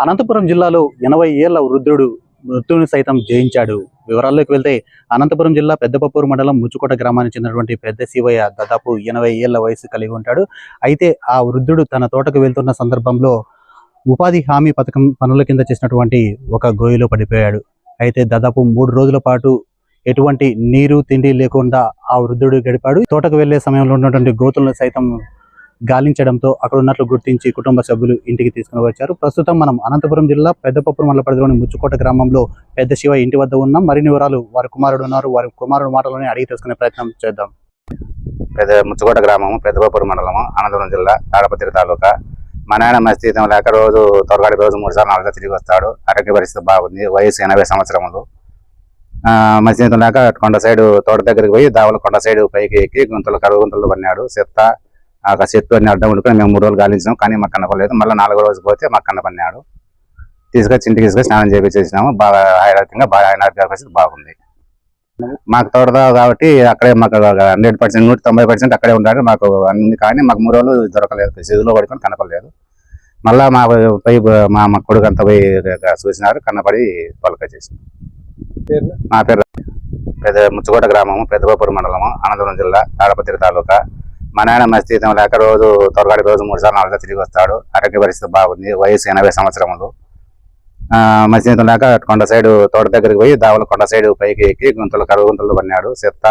అనంతపురం జిల్లాలో ఎనభై ఏళ్ళ వృద్ధుడు మృత్యుని సైతం జయించాడు. వివరాల్లోకి వెళ్తే అనంతపురం జిల్లా పెద్దపప్పూరు మండలం ముచ్చుకోట గ్రామానికి చెందినటువంటి పెద్ద శివయ్య దాదాపు ఎనభై ఏళ్ళ వయసు కలిగి ఉంటాడు. అయితే ఆ వృద్ధుడు తన తోటకు వెళ్తున్న సందర్భంలో ఉపాధి హామీ పథకం పనుల కింద చేసినటువంటి ఒక గోయిలో పడిపోయాడు. అయితే దాదాపు మూడు రోజుల పాటు ఎటువంటి నీరు తిండి లేకుండా ఆ వృద్ధుడు గడిపాడు. తోటకు వెళ్ళే సమయంలో ఉన్నటువంటి గోతులను సైతం గాలించడంతో అక్కడ ఉన్నట్లు గుర్తించి కుటుంబ సభ్యులు ఇంటికి తీసుకుని వచ్చారు. ప్రస్తుతం మనం అనంతపురం జిల్లా పెద్దపప్పురు మండల పరిధిలోని ముచ్చుకోట గ్రామంలో పెద్ద శివ ఇంటి వద్ద ఉన్నాం. మరిన్ని వివరాలు వారి కుమారుడు ఉన్నారు. వారి కుమారుడు మాటలోనే అడిగి తెలుసుకునే ప్రయత్నం చేద్దాం. పెద్ద ముచ్చుకోట గ్రామము పెద్దబాపూర్ మండలము అనంతపురం జిల్లా తాడపత్రి తాలూకా. మా నాయన మస్తీతం లేక రోజు త్వరగాడి రోజు మూడు సార్లు నాలుగు తిరిగి వస్తాడు. ఆరోగ్య పరిస్థితి బాగుంది. వయసు ఎనభై సంవత్సరములు. మస్తీతం లేక కొండ సైడు తోట దగ్గరికి పోయి దావల కొండ సైడు పైకి ఎక్కి గుంతలు కరువు గుంతలు పడినాడు. చెత్త ఆ చెట్టు అన్ని అడ్డం ఉండుకొని మేము మూడు రోజులు గాలించాము కానీ మాకు కనపడలేదు. మళ్ళీ నాలుగో రోజు పోతే మాకు కనపడినాడు. తీసుకొచ్చి ఇంటికి తీసుకొచ్చి స్నానం చేపించేసినాము. బాగా ఆరోగ్యంగా బాగా ఆయన పరిస్థితి బాగుంది. మాకు తోటదా కాబట్టి అక్కడే మాకు హండ్రెడ్ పర్సెంట్ నూట తొంభై పర్సెంట్ అక్కడే ఉంటాడు మాకు అన్ని కానీ మాకు మూడు రోజులు దొరకలేదు. చెదులో పడుకొని కనపడలేదు. మళ్ళా మా పై మా మా కొడుకు అంతా పోయి చూసినారు కన్నపడి పలకొచ్చేసి మా పేరు పెద్ద ముచ్చుకోట గ్రామము పెద్దబాపూర్ మండలము అనంతపురం జిల్లా తాడపత్రి తాలూకా మా నాయన మస్తీతం లేక రోజు త్వరగాడి రోజు మూడు సార్లు నాలుగు తిరిగి వస్తాడు. ఆరోగ్య పరిస్థితి బాగుంది. వయసు ఎనభై సంవత్సరములు. మసీతం లేక కొండ సైడు తోట దగ్గరికి పోయి దావల కొండ సైడు పైకి ఎక్కి గుంతలు కరువు గుంతలు పన్నాడు చెత్త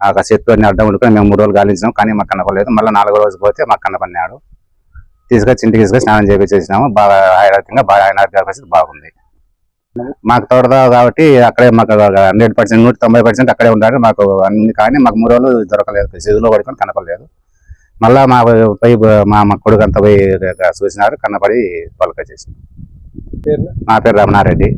ఆ చెట్టు అన్ని అడ్డం ఉండుకొని మేము మూడు రోజులు గాలించినాం. కానీ మాకు కనపడలేదు. మళ్ళీ నాలుగో రోజు పోతే మాకు కనపడినాడు తీసుకొచ్చి ఇంటికి తీసుకొని స్నానం చేపించేసినాము. బాగా ఆరోగ్యంగా బాగా ఆయన ఆరోగ్య పరిస్థితి బాగుంది. మాకు తోటదా కాబట్టి అక్కడే మాకు హండ్రెడ్ పర్సెంట్ నూట తొంభై పర్సెంట్ అక్కడే ఉంటాడు మాకు అన్ని. కానీ మాకు మూడు రోజులు దొరకలేదు చెదులో పడుకొని కనపడలేదు. మళ్ళా మా పై మా మా కొడుకు అంతా పోయి చూసినారు కన్నపడి పలకొచ్చేసి నా పేరు రమణారెడ్డి.